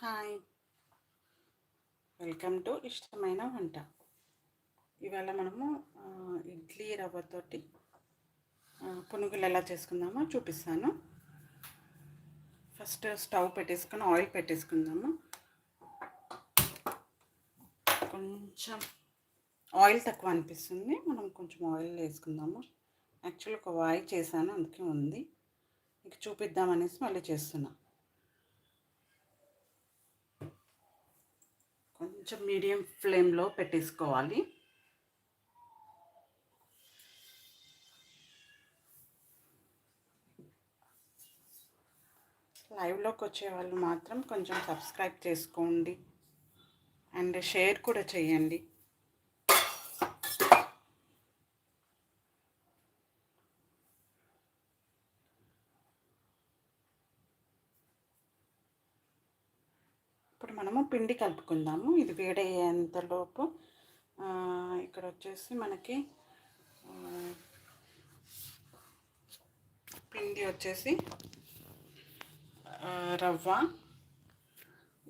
Hi. Welcome to ఇష్టమైన వంట. ఇవాళ మనము ఇడ్లీ రవ్వతోటి పునుగులు ఎలా చేసుకుందామో చూపిస్తాను. ఫస్ట్ స్టవ్ పెట్టేసుకొని ఆయిల్ పెట్టేసుకుందాము. కొంచెం ఆయిల్ తక్కువ అనిపిస్తుంది. మనం కొంచెం ఆయిల్ వేసుకుందాము. యాక్చువల్ ఒక వాయి చేశాను అందుకే ఉంది. ఇక చూపిద్దామనేసి మళ్ళీ చేస్తున్నాను కొంచెం మీడియం ఫ్లేమ్లో పెట్టేసుకోవాలి. లైవ్లోకి వచ్చే వాళ్ళు మాత్రం కొంచెం సబ్స్క్రైబ్ చేసుకోండి. అండ్ షేర్ కూడా చేయండి ఇప్పుడు మనము పిండి కలుపుకుందాము ఇది వేడయ్యేంతలోపు ఇక్కడ వచ్చేసి మనకి పిండి వచ్చేసి రవ్వ.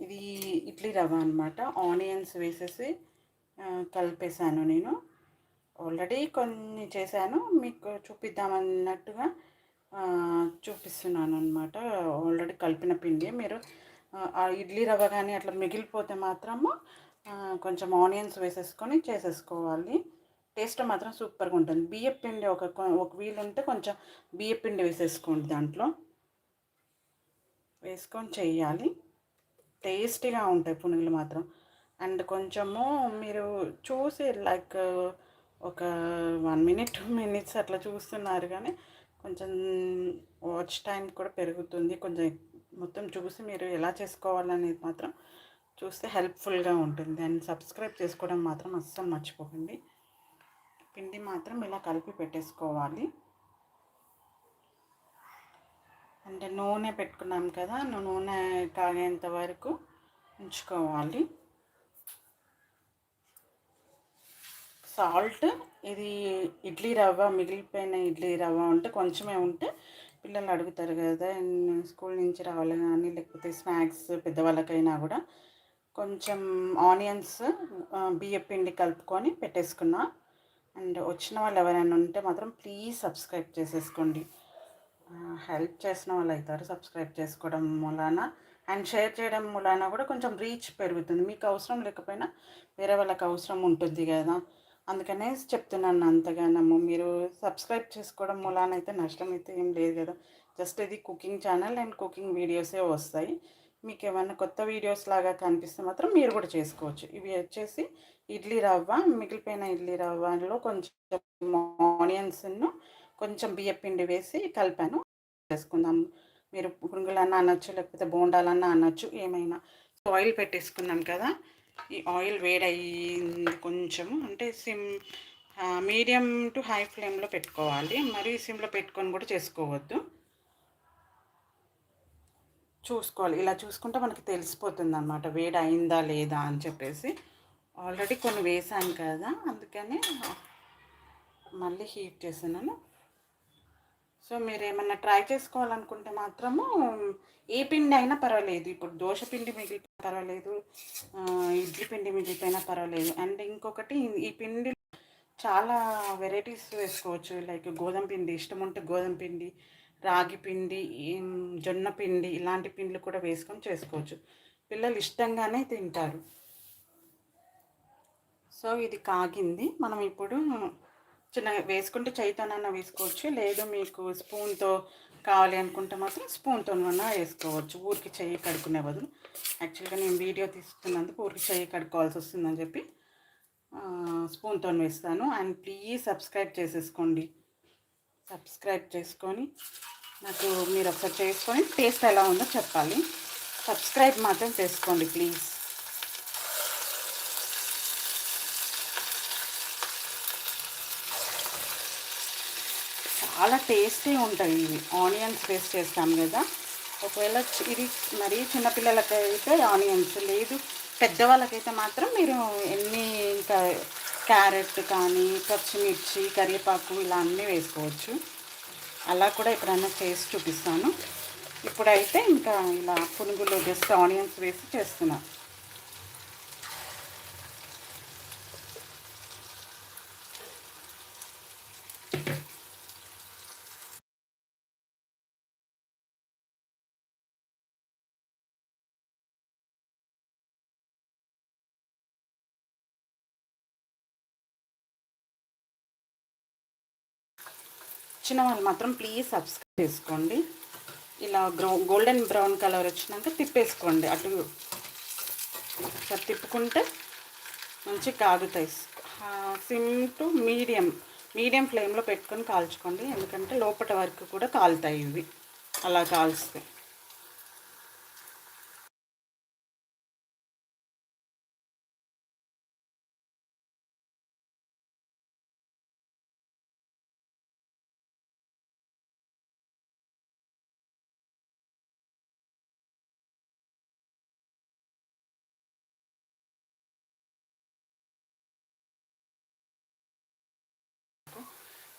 ఇది ఇడ్లీ రవ్వ అనమాట ఆనియన్స్ వేసేసి కలిపేశాను నేను. ఆల్రెడీ కొన్ని చేశాను. మీకు చూపిద్దామన్నట్టుగా చూపిస్తున్నాను అనమాట ఆల్రెడీ కలిపిన పిండి. మీరు ఇడ్లీ రవ్వ కానీ అట్లా మిగిలిపోతే మాత్రము కొంచెం ఆనియన్స్ వేసేసుకొని చేసేసుకోవాలి. టేస్ట్ మాత్రం సూపర్గా ఉంటుంది. బియ్య పిండి ఒక ఒక వీలు ఉంటే కొంచెం బియ్య పిండి వేసేసుకోండి దాంట్లో. వేసుకొని చేయాలి. టేస్టీగా ఉంటాయి పునుగులు మాత్రం. అండ్ కొంచెము మీరు చూసి లైక్ ఒక వన్ మినిట్ టూ మినిట్స్ అట్లా చూస్తున్నారు కానీ కొంచెం వాచ్ టైం కూడా పెరుగుతుంది. కొంచెం మొత్తం చూసి మీరు ఎలా చేసుకోవాలనేది మాత్రం చూస్తే హెల్ప్ఫుల్గా ఉంటుంది. అండ్ సబ్స్క్రైబ్ చేసుకోవడం మాత్రం అస్సలు మర్చిపోకండి. పిండి మాత్రం ఇలా కలిపి పెట్టేసుకోవాలి. అంటే నూనె పెట్టుకున్నాం కదా నూనె కాగేంత వరకు ఉంచుకోవాలి. సాల్ట్ ఇది ఇడ్లీ రవ్వ మిగిలిపోయిన ఇడ్లీ రవ్వ ఉంటే కొంచెమే ఉంటే పిల్లలు అడుగుతారు కదా స్కూల్ నుంచి రావాలి కానీ లేకపోతే స్నాక్స్ పెద్దవాళ్ళకైనా కూడా కొంచెం ఆనియన్స్ బియ్యం బియ్య పిండి కలుపుకొని పెట్టేసుకున్నా. అండ్ వచ్చిన వాళ్ళు ఎవరైనా ఉంటే మాత్రం ప్లీజ్ సబ్స్క్రైబ్ చేసేసుకోండి. హెల్ప్ చేసిన వాళ్ళు అవుతారు సబ్స్క్రైబ్ చేసుకోవడం మూలాన. అండ్ షేర్ చేయడం మూలాన కూడా కొంచెం రీచ్ పెరుగుతుంది. మీకు అవసరం లేకపోయినా వేరే వాళ్ళకి అవసరం ఉంటుంది కదా. అందుకనే చెప్తున్నాను అంతగానము మీరు సబ్స్క్రైబ్ చేసుకోవడం మూలాన అయితే నష్టం అయితే ఏం లేదు కదా. జస్ట్ ఇది కుకింగ్ ఛానల్ అండ్ కుకింగ్ వీడియోసే వస్తాయి. మీకు ఏమైనా కొత్త వీడియోస్ లాగా కనిపిస్తే మాత్రం మీరు కూడా చేసుకోవచ్చు. ఇవి వచ్చేసి ఇడ్లీ రవ్వ మిగిలిపోయిన ఇడ్లీ రవ్వలో కొంచెం ఆనియన్స్ను కొంచెం బియ్యం పిండి వేసి కలిపాను. చేసుకుందాం. మీరు పునుగులన్నా అనొచ్చు లేకపోతే బోండాలన్నా అనొచ్చు ఏమైనా. ఆయిల్ పెట్టేసుకున్నాం కదా. ఈ ఆయిల్ వేడయింది కొంచెం అంటే సిమ్ మీడియం టు హై ఫ్లేమ్లో పెట్టుకోవాలి. మరీ సిమ్లో పెట్టుకొని కూడా చేసుకోవద్దు. చూసుకోవాలి. ఇలా చూసుకుంటే మనకి తెలిసిపోతుంది అనమాట వేడి అయిందా లేదా అని చెప్పేసి. ఆల్రెడీ కొన్ని వేసాను కదా అందుకని మళ్ళీ హీట్ చేస్తున్నాను. సో మీరు ఏమన్నా ట్రై చేసుకోవాలనుకుంటే మాత్రము ఏ పిండి అయినా పర్వాలేదు. ఇప్పుడు దోశ పిండి మిగిలి పర్వాలేదు. ఇడ్లీ పిండి మిగిలిపోయినా పర్వాలేదు. అండ్ ఇంకొకటి ఈ పిండి చాలా వెరైటీస్ వేసుకోవచ్చు. లైక్ గోధుమ పిండి ఇష్టం ఉంటే గోధుమ పిండి రాగి పిండి జొన్న పిండి ఇలాంటి పిండ్లు కూడా వేసుకొని చేసుకోవచ్చు. పిల్లలు ఇష్టంగానే తింటారు. సో ఇది కాగింది. మనం ఇప్పుడు చిన్న వేసుకుంటే చేయితోనన్నా వేసుకోవచ్చు. లేదు మీకు స్పూన్తో కావాలి అనుకుంటే మాత్రం స్పూన్తోనన్నా వేసుకోవచ్చు. ఊరికి చెయ్యి కడుక్కునే బదులు. యాక్చువల్గా నేను వీడియో తీసుకున్నందుకు ఊరికి చెయ్యి కడుక్కోవాల్సి వస్తుందని చెప్పి స్పూన్తో వేస్తాను. అండ్ ప్లీజ్ సబ్స్క్రైబ్ చేసేసుకోండి. సబ్స్క్రైబ్ చేసుకొని నాకు మీరు ఒకసారి చేసుకొని టేస్ట్ ఎలా ఉందో చెప్పాలి. సబ్స్క్రైబ్ మాత్రం చేసుకోండి ప్లీజ్. చాలా టేస్టీ ఉంటాయి ఇవి. ఆనియన్స్ వేస్ట్ చేస్తాం కదా. ఒకవేళ ఇది మరీ చిన్నపిల్లలకి అయితే ఆనియన్స్ లేదు. పెద్దవాళ్ళకైతే మాత్రం మీరు ఎన్ని ఇంకా క్యారెట్ కానీ పచ్చిమిర్చి కరివేపాకు ఇలా అన్నీ వేసుకోవచ్చు. అలా కూడా ఎప్పుడన్నా చేసి చూపిస్తాను. ఇప్పుడైతే ఇంకా ఇలా పునుగులు జస్ట్ ఆనియన్స్ వేసి చేస్తున్నాను వచ్చిన వాళ్ళు మాత్రం ప్లీజ్ సబ్స్క్రైబ్ చేసుకోండి. ఇలా గ్రౌ గోల్డెన్ బ్రౌన్ కలర్ వచ్చినాక తిప్పేసుకోండి. అటు ఒకసారి తిప్పుకుంటే మంచి కాగుతాయి సిమ్ టు మీడియం మీడియం ఫ్లేమ్లో పెట్టుకొని కాల్చుకోండి. ఎందుకంటే లోపల వరకు కూడా కాలుతాయి ఇవి. అలా కాల్స్తాయి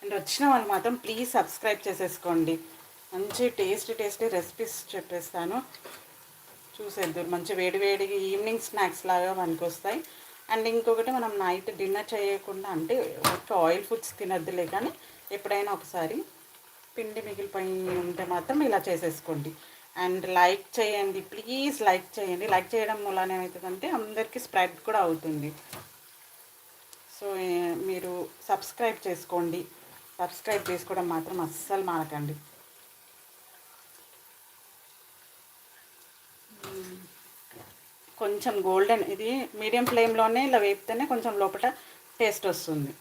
అండ్ వచ్చిన వాళ్ళు మాత్రం ప్లీజ్ సబ్స్క్రైబ్ చేసేసుకోండి. మంచి టేస్టీ టేస్టీ రెసిపీస్ చెప్పేస్తాను. చూసేద్దు మంచి వేడివేడిగా ఈవినింగ్ స్నాక్స్ లాగా మనకు వస్తాయి. అండ్ ఇంకొకటి మనం నైట్ డిన్నర్ చేయకుండా అంటే ఒక ఆయిల్ ఫుడ్స్ తినద్దులే కానీ ఎప్పుడైనా ఒకసారి పిండి మిగిలిపోయి ఉంటే మాత్రం ఇలా చేసేసుకోండి. అండ్ లైక్ చేయండి ప్లీజ్ లైక్ చేయండి. లైక్ చేయడం మూలాన ఏమవుతుందంటే అందరికీ స్ప్రెడ్ కూడా అవుతుంది. సో మీరు సబ్స్క్రైబ్ చేసుకోండి. సబ్స్క్రైబ్ చేసుకోవడం మాత్రం అస్సలు మానకండి. కొంచెం గోల్డెన్ ఇది మీడియం ఫ్లేమ్లోనే ఇలా వేపితేనే కొంచెం లోపల టేస్ట్ వస్తుంది.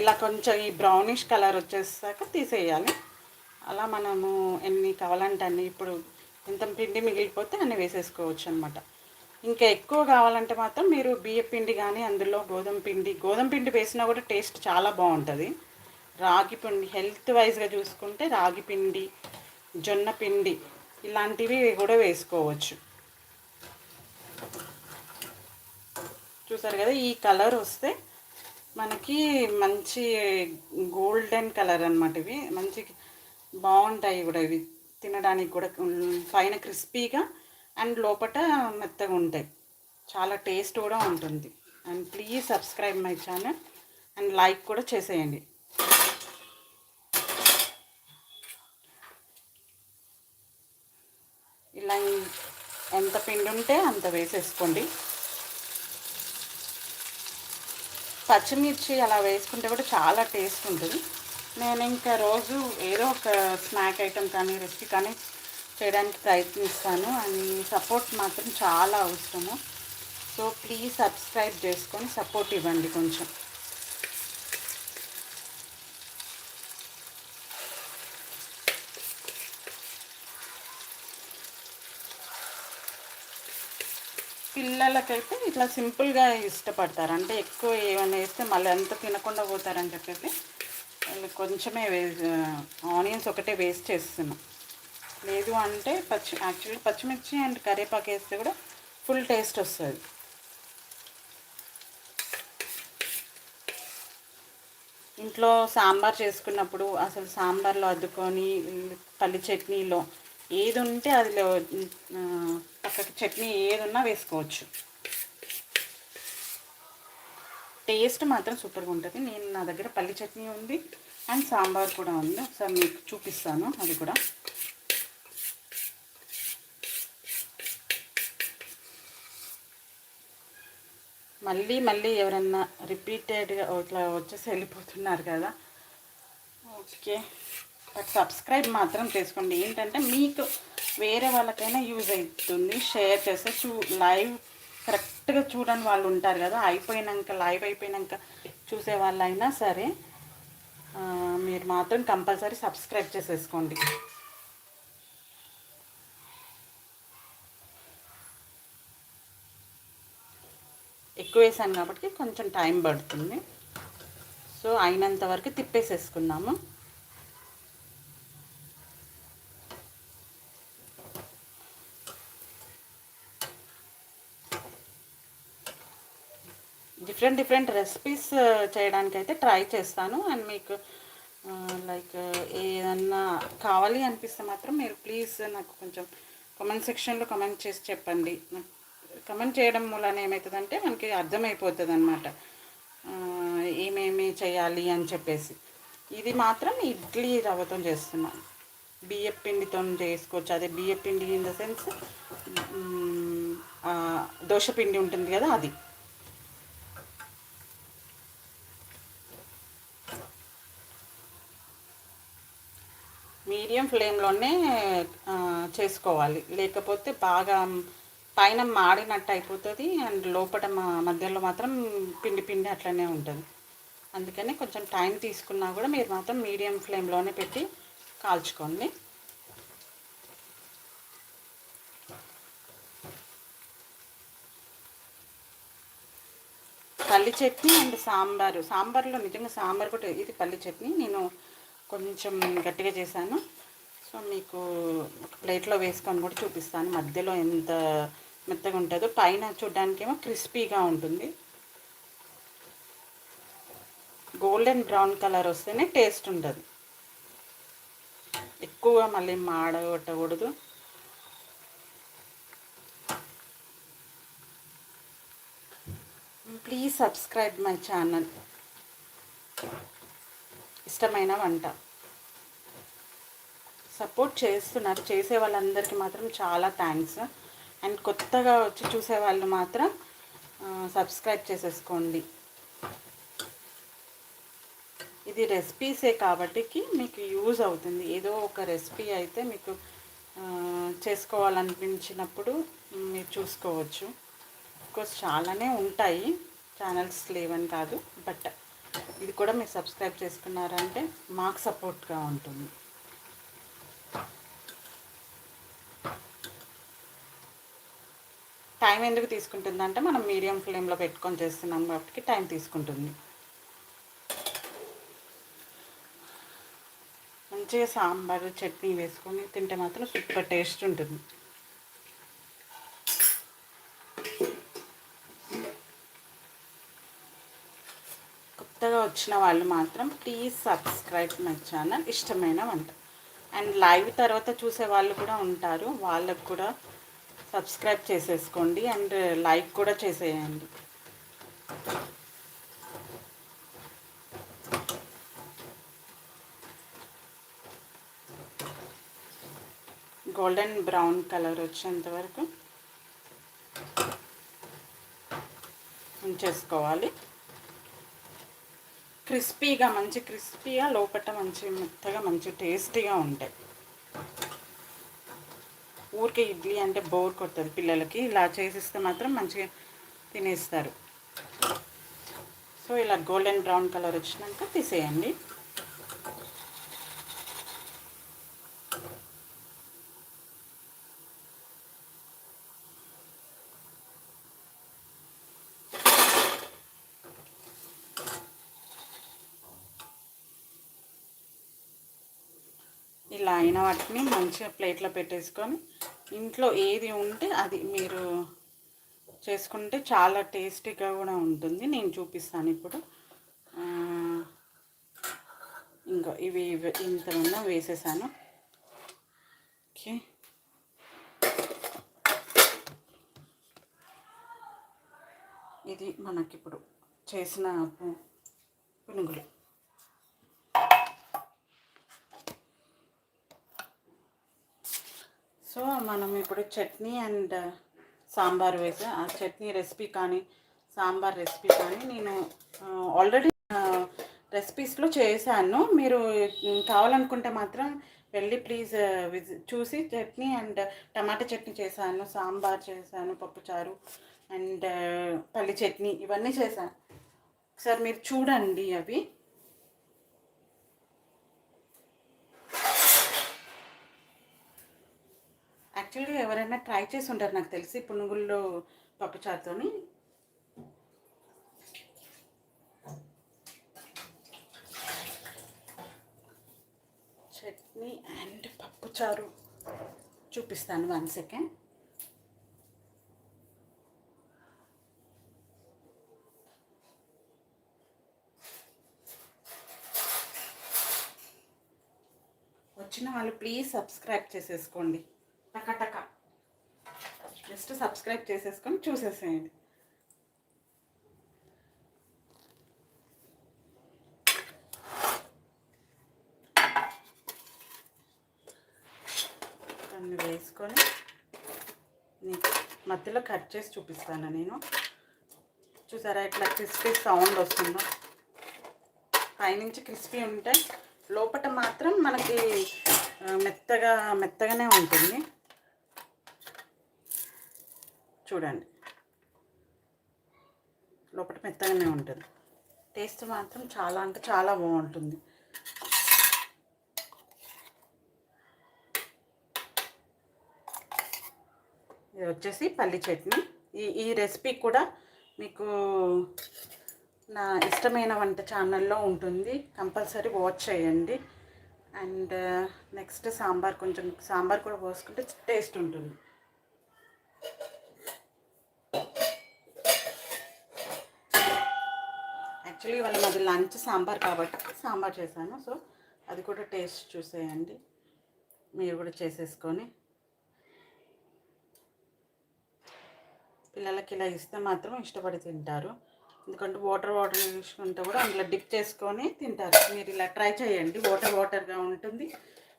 ఇలా కొంచెం ఈ బ్రౌనిష్ కలర్ వచ్చేసాక తీసేయాలి. అలా మనము ఎన్ని కావాలంటే అన్ని ఇప్పుడు ఎంత పిండి మిగిలిపోతే అన్ని వేసేసుకోవచ్చు అనమాట ఇంకా ఎక్కువ కావాలంటే మాత్రం మీరు బియ్య పిండి కానీ అందులో గోధుమ పిండి గోధుమ పిండి వేసినా కూడా టేస్ట్ చాలా బాగుంటుంది. రాగి పిండి హెల్త్ వైజ్గా చూసుకుంటే రాగి పిండి జొన్న పిండి ఇలాంటివి కూడా వేసుకోవచ్చు. చూసారు కదా ఈ కలర్ వస్తే మనకి మంచి గోల్డెన్ కలర్ అనమాట ఇవి. మంచి బాగుంటాయి కూడా ఇవి. తినడానికి కూడా పైన క్రిస్పీగా అండ్ లోపల మెత్తగా ఉంటాయి. చాలా టేస్ట్ కూడా ఉంటుంది. And please subscribe my channel and like కూడా చేసేయండి. ఇలా ఎంత పిండి ఉంటే అంత వేసేసుకోండి. పచ్చిమిర్చి అలా వేసుకుంటే కూడా చాలా టేస్ట్ ఉంటుంది. నేను ఇంకా రోజు ఏదో ఒక స్నాక్ ఐటెం కానీ రెసిపీ కానీ చేయడానికి ప్రయత్నిస్తాను. అండ్ సపోర్ట్ మాత్రం చాలా అవసరము. సో ప్లీజ్ సబ్స్క్రైబ్ చేసుకొని సపోర్ట్ ఇవ్వండి కొంచెం. పిల్లలకైతే ఇట్లా సింపుల్గా ఇష్టపడతారు. అంటే ఎక్కువ ఏమైనా వేస్తే మళ్ళీ అంత తినకుండా పోతారని చెప్పేసి కొంచెమే ఆనియన్స్ ఒకటే వేస్ట్ చేస్తున్నాం. లేదు అంటే పచ్చి యాక్చువల్లీ పచ్చిమిర్చి అండ్ కరివేపాకు వేస్తే కూడా ఫుల్ టేస్ట్ వస్తుంది. ఇంట్లో సాంబార్ చేసుకున్నప్పుడు అసలు సాంబార్లో అద్దుకొని పల్లి చట్నీలో ఏది ఉంటే అది పక్కకి చట్నీ ఏదున్నా వేసుకోవచ్చు. టేస్ట్ మాత్రం సూపర్గా ఉంటుంది. నేను నా దగ్గర పల్లి చట్నీ ఉంది అండ్ సాంబార్ కూడా ఉంది. ఒకసారి మీకు చూపిస్తాను. అది కూడా. మళ్ళీ మళ్ళీ ఎవరన్నా రిపీటెడ్గా ఇట్లా వచ్చేసి వెళ్ళిపోతున్నారు కదా. ఓకే. బట్ సబ్స్క్రైబ్ మాత్రం చేసుకోండి. ఏంటంటే మీకు వేరే వాళ్ళకైనా యూజ్ అవుతుంది. షేర్ చేస్తే చూ లైవ్ కరెక్ట్గా చూడని వాళ్ళు ఉంటారు కదా అయిపోయినాక లైవ్ అయిపోయినాక చూసే వాళ్ళైనా సరే మీరు మాత్రం కంపల్సరీ సబ్స్క్రైబ్ చేసేసుకోండి. ఎక్కువ వేసాను కాబట్టి కొంచెం టైం పడుతుంది. సో అయినంత వరకు తిప్పేసేసుకున్నాము. డిఫరెంట్ డిఫరెంట్ రెసిపీస్ చేయడానికి అయితే ట్రై చేస్తాను. అండ్ మీకు uh, లైక్ uh, ఏదన్నా కావాలి అనిపిస్తే మాత్రం మీరు ప్లీజ్ నాకు కొంచెం కమెంట్ సెక్షన్లో కమెంట్ చేసి చెప్పండి. కమెంట్ చేయడం వలన ఏమవుతుందంటే మనకి అర్థమైపోతుంది అనమాట ఏమేమి చేయాలి అని చెప్పేసి. ఇది మాత్రం ఇడ్లీ రవ్వతో చేస్తున్నాను. బియ్యం పిండితో చేసుకోవచ్చు. అదే బియ్యం పిండి ఇన్ ద సెన్స్ దోశ పిండి ఉంటుంది కదా అది. మీడియం ఫ్లేమ్లోనే చేసుకోవాలి. లేకపోతే బాగా పైన మాడినట్టు అయిపోతుంది. అండ్ లోపల మధ్యలో మాత్రం పిండి పిండి అట్లనే ఉంటుంది. అందుకని కొంచెం టైం తీసుకున్నా కూడా మీరు మాత్రం మీడియం ఫ్లేమ్లోనే పెట్టి కాల్చుకోండి. పల్లి చట్నీ అండ్ సాంబారు. సాంబార్లో నిజంగా సాంబార్ కూడా ఇది పల్లి చట్నీ. నేను కొంచెం గట్టిగా చేశాను. సో మీకు ఒక ప్లేట్లో వేసుకొని కూడా చూపిస్తాను. మధ్యలో ఎంత మెత్తగా ఉంటుందో. పైన చూడ్డానికేమో క్రిస్పీగా ఉంటుంది. గోల్డెన్ బ్రౌన్ కలర్ వస్తేనే టేస్ట్ ఉంటుంది. ఎక్కువగా మళ్ళీ మాడగొట్టకూడదు. Please subscribe my channel. ఇష్టమైన వంట. సపోర్ట్ చేస్తున్నారు చేసే వాళ్ళందరికీ మాత్రం చాలా థ్యాంక్స్. అండ్ కొత్తగా వచ్చి చూసే వాళ్ళు మాత్రం సబ్స్క్రైబ్ చేసేసుకోండి. ఇది రెసిపీసే కాబట్టి మీకు యూజ్ అవుతుంది. ఏదో ఒక రెసిపీ అయితే మీకు చేసుకోవాలనిపించినప్పుడు మీరు చూసుకోవచ్చు. కోర్స్ చాలానే ఉంటాయి. ఛానల్స్ లేవని కాదు బట్ ఇది కూడా మీరు సబ్స్క్రైబ్ చేసుకున్నారంటే మాకు సపోర్ట్గా ఉంటుంది. టైం ఎందుకు తీసుకుంటుందంటే మనం మీడియం ఫ్లేమ్లో పెట్టుకొని చేస్తున్నాం కాబట్టి టైం తీసుకుంటుంది. మంచిగా సాంబార్ చట్నీ వేసుకొని తింటే మాత్రం సూపర్ టేస్ట్ ఉంటుంది కొత్తగా వచ్చిన వాళ్ళు మాత్రం ప్లీజ్ సబ్స్క్రైబ్ మై ఛానల్ ఇష్టమైన వంట. అండ్ లైవ్ తర్వాత చూసే వాళ్ళు కూడా ఉంటారు. వాళ్ళకు కూడా సబ్స్క్రైబ్ చేసేసుకోండి. అండ్ లైక్ కూడా చేసేయండి. గోల్డెన్ బ్రౌన్ కలర్ వచ్చేంత వరకు ఉంచేసుకోవాలి. క్రిస్పీగా మంచి క్రిస్పీగా లోపల మంచి మెత్తగా మంచి టేస్టీగా ఉంటాయి. ఊరికే ఇడ్లీ అంటే బోర్ కొడుతుంది పిల్లలకి. ఇలా చేసిస్తే మాత్రం మంచిగా తినేస్తారు. సో ఇలా గోల్డెన్ బ్రౌన్ కలర్ వచ్చినాక తీసేయండి. ఇలా అయిన వాటిని మంచిగా ప్లేట్లో పెట్టేసుకొని ఇంట్లో ఏది ఉంటే అది మీరు చేసుకుంటే చాలా టేస్టీగా కూడా ఉంటుంది. నేను చూపిస్తాను ఇప్పుడు. ఇంకా ఇవి ఇంతమన్నా వేసేసాను. ఓకే. ఇది మనకిప్పుడు చేసిన పునుగులు. సో మనం ఇప్పుడు చట్నీ అండ్ సాంబార్ వేసా ఆ చట్నీ రెసిపీ కానీ సాంబార్ రెసిపీ కానీ నేను ఆల్రెడీ రెసిపీస్లో చేశాను. మీరు కావాలనుకుంటే మాత్రం వెళ్ళి ప్లీజ్ చూసి చట్నీ అండ్ టమాటా చట్నీ చేశాను సాంబార్ చేశాను పప్పుచారు అండ్ పల్లి చట్నీ ఇవన్నీ చేశాను. ఒకసారి మీరు చూడండి అవి. యాక్చువల్గా ఎవరైనా ట్రై చేసి ఉంటారు నాకు తెలిసి పునుగుల్లో పప్పుచారుతో చట్నీ అండ్ పప్పుచారు చూపిస్తాను వన్ సెకండ్. వచ్చిన వాళ్ళు ప్లీజ్ సబ్స్క్రైబ్ చేసేసుకోండి. టకటక జస్ట్ సబ్స్క్రైబ్ చేసేసుకొని చూసేసేయండి. దాన్ని వేసుకొని మధ్యలో కట్ చేసి చూపిస్తాను నేను. చూసారా ఇట్లా క్రిస్పీ సౌండ్ వస్తుందో? పైనుంచి క్రిస్పీ ఉంటే లోపల మాత్రం మనకి మెత్తగా మెత్తగానే ఉంటుంది. చూడండి. లోపల మెత్తగానే ఉంటుంది. టేస్ట్ మాత్రం చాలా అంటే చాలా బాగుంటుంది. ఇది వచ్చేసి పల్లి చట్నీ. ఈ ఈ రెసిపీ కూడా మీకు నా ఇష్టమైన వంట ఛానల్లో ఉంటుంది. కంపల్సరీ వాచ్ చేయండి. అండ్ నెక్స్ట్ సాంబార్ కొంచెం సాంబార్ కూడా పోసుకుంటే టేస్ట్ ఉంటుంది. యాక్చువల్లీ వాళ్ళ మాది లంచ్ సాంబార్ కాబట్టి సాంబార్ చేశాను. సో అది కూడా టేస్ట్ చూసేయండి. మీరు కూడా చేసేసుకొని. పిల్లలకి ఇలా ఇస్తే మాత్రం ఇష్టపడి తింటారు. ఎందుకంటే వాటర్ వాటర్ తీసుకుంటే కూడా అందులో డిప్ చేసుకొని తింటారు. మీరు ఇలా ట్రై చేయండి. వాటర్ వాటర్గా ఉంటుంది.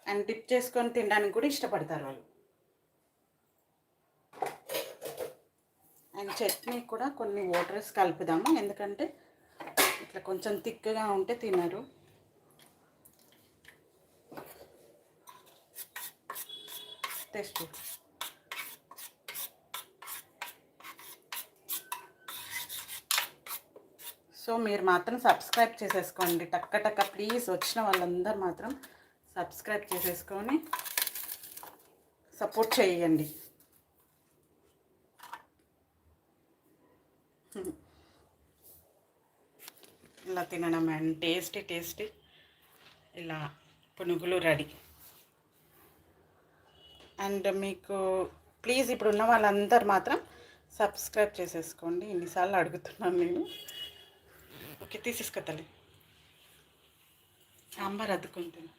అండ్ డిప్ చేసుకొని తినడానికి కూడా ఇష్టపడతారు వాళ్ళు. అండ్ చట్నీ కూడా కొన్ని వాటర్స్ కలుపుదాము. ఎందుకంటే ఇట్లా కొంచెం థిక్గా ఉంటే తినరు. టేస్ట్ సో మీరు మాత్రం సబ్స్క్రైబ్ చేసేసుకోండి. టక్క టక్క ప్లీజ్ వచ్చిన వాళ్ళందరూ మాత్రం సబ్స్క్రైబ్ చేసేసుకొని సపోర్ట్ చేయండి. ఇలా తినడం అండ్ టేస్టీ టేస్టీ. ఇలా పునుగులు రెడీ. అండ్ మీకు ప్లీజ్ ఇప్పుడు ఉన్న వాళ్ళందరూ మాత్రం సబ్స్క్రైబ్ చేసేసుకోండి. ఇన్నిసార్లు అడుగుతున్నాను నేను. ఓకే తీసేసుకోతలే సాంబార్ అద్దుకుంటున్నా.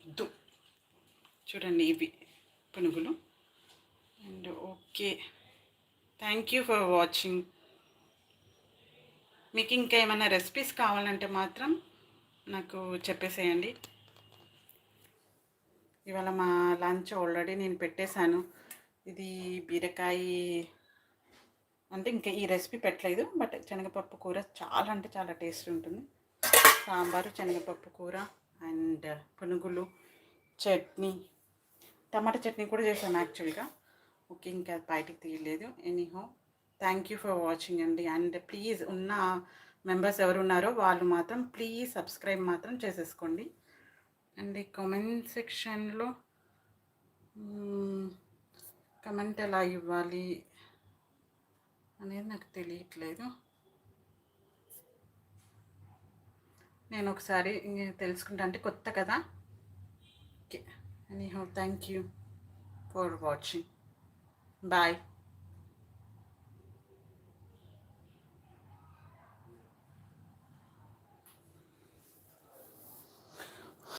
వద్దు. చూడండి ఇవి పునుగులు. And okay. Thank you for watching. మీకు ఇంకా ఏమైనా రెసిపీస్ కావాలంటే మాత్రం నాకు చెప్పేసేయండి. ఇవాళ మా లంచ్ ఆల్రెడీ నేను పెట్టేశాను. ఇది బీరకాయ అంటే ఇంకా ఈ రెసిపీ పెట్టలేదు బట్ శనగపప్పు కూర చాలా అంటే చాలా టేస్ట్ ఉంటుంది. సాంబారు శనగపప్పు కూర అండ్ పునుగులు చట్నీ. టమాటా చట్నీ కూడా చేశాను యాక్చువల్గా ఓకే ఇంకా బయటికి తీయలేదు. Anyhow thank you for watching అండి. అండ్ ప్లీజ్ ఉన్న మెంబర్స్ ఎవరు ఉన్నారో వాళ్ళు మాత్రం ప్లీజ్ సబ్స్క్రైబ్ మాత్రం చేసేసుకోండి. అండ్ కమెంట్ కామెంట్ సెక్షన్లో కమెంట్ ఎలా ఇవ్వాలి అనేది నాకు తెలియట్లేదు. నేను ఒకసారి తెలుసుకుంటా. అంటే కొత్త కదా? ఓకే హో thank you for watching bye